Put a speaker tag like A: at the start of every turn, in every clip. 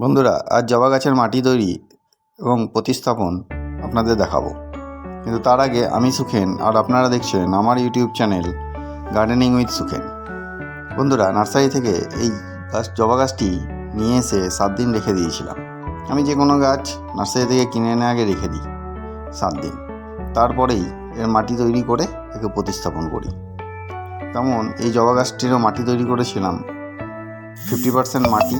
A: বন্ধুরা, আজ জবা গাছের মাটি তৈরি এবং প্রতিস্থাপন আপনাদের দেখাবো। কিন্তু তার আগে আমি সুখেন আর আপনারা দেখছেন আমার YouTube channel gardening with Sukhen. বন্ধুরা, নার্সারি থেকে এই গাছ, জবা গাছটি নিয়ে এসে সাত দিন রেখে দিয়েছিলাম। আমি যে কোনো গাছ নার্সারি থেকে কিনে এনে আগে রেখে দিই সাত দিন। তারপরেই এর মাটি তৈরি করে একে প্রতিস্থাপন করি। তেমন এই জবা গাছটিরও মাটি তৈরি করেছিলাম। ফিফটি পার্সেন্ট মাটি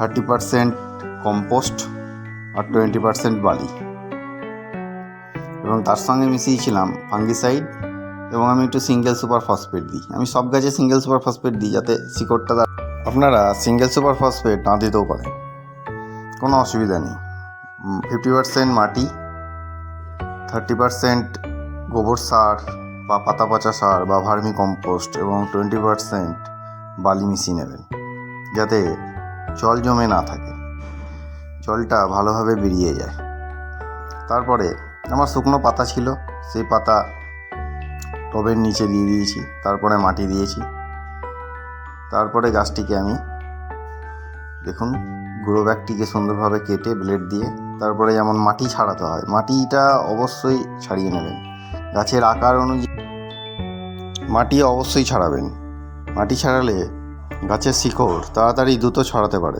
A: থার্টি পার্সেন্ট কম্পোস্ট আর টোয়েন্টি পার্সেন্ট বালি এবং তার সঙ্গে মিশিয়েছিলাম ফাঙ্গিসাইড এবং আমি একটু সিঙ্গেল সুপার ফসফেট দিই। আমি সব গাছে সিঙ্গেল সুপার ফসফেট দিই যাতে শিকড়টা আপনারা সিঙ্গেল সুপার ফসফেট না দিতেও পারেন। কোনো অসুবিধা নেই। ফিফটি পার্সেন্ট মাটি থার্টি পার্সেন্ট গোবর সার বা পাতা পচা সার বা ভার্মি কম্পোস্ট এবং টোয়েন্টি পার্সেন্ট বালি মিশিয়ে নেবেন। যাতে জল জমে না থাকে। জলটা ভালোভাবে বেরিয়ে যায়। তারপরে আমার শুকনো পাতা ছিল, সেই পাতা টবের নিচে দিয়ে দিয়েছি, তারপরে মাটি দিয়েছি। তারপরে গাছটিকে আমি, দেখুন, গুঁড়ো ব্যাগটিকে সুন্দরভাবে কেটে ব্লেড দিয়ে তারপরে যেমন মাটি ছাড়াতে হয়, মাটিটা অবশ্যই ছাড়িয়ে নেবেন। গাছের আকার অনুযায়ী মাটি অবশ্যই ছাড়াবেন। মাটি ছাড়ালে গাছের শিকড় তাড়াতাড়ি দ্রুত ছড়াতে পারে।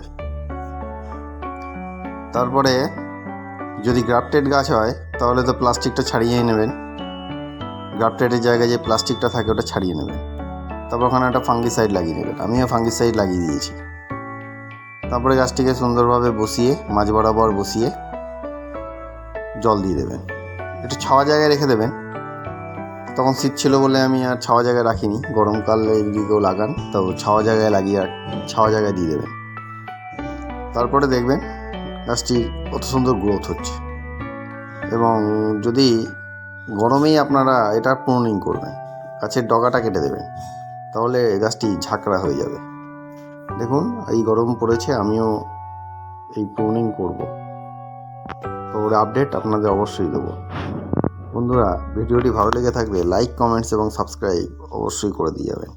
A: তারপরে যদি গ্রাফটেড গাছ হয়, তাহলে তো প্লাস্টিকটা ছাড়িয়ে নেবেন। গ্রাফটেডের জায়গায় যে প্লাস্টিকটা থাকে, ওটা ছাড়িয়ে নেবেন। তারপর ওখানে একটা ফাঙ্গিসাইড লাগিয়ে নেবেন। আমিও ফাঙ্গিসাইড লাগিয়ে দিয়েছি। তারপরে গাছটিকে সুন্দরভাবে বসিয়ে, মাঝ বরাবর বসিয়ে জল দিয়ে দেবেন। একটু ছাওয়া জায়গায় রেখে দেবেন। তখন শীত ছিল বলে আমি আর ছাওয়া জায়গায় রাখিনি। গরমকালে যদি কেউ লাগান, তো ছাওয়া জায়গায় লাগিয়ে আর ছাওয়া জায়গায় দিয়ে দেবেন। তারপরে দেখবেন গাছটি কত সুন্দর গ্রোথ হচ্ছে। এবং যদি গরমেই আপনারা এটা প্রুনিং করবেন, গাছের ডগাটা কেটে দেবেন, তাহলে গাছটি ঝাঁকড়া হয়ে যাবে। দেখুন, এই গরম পড়েছে, আমিও এই প্রুনিং করব। তো ওর আপডেট আপনাদের অবশ্যই দেবো। বন্ধুরা ভিডিওটি ভালো লেগে থাকলে লাইক কমেন্টস এবং সাবস্ক্রাইব অবশ্যই করে দিয়ে যাবেন।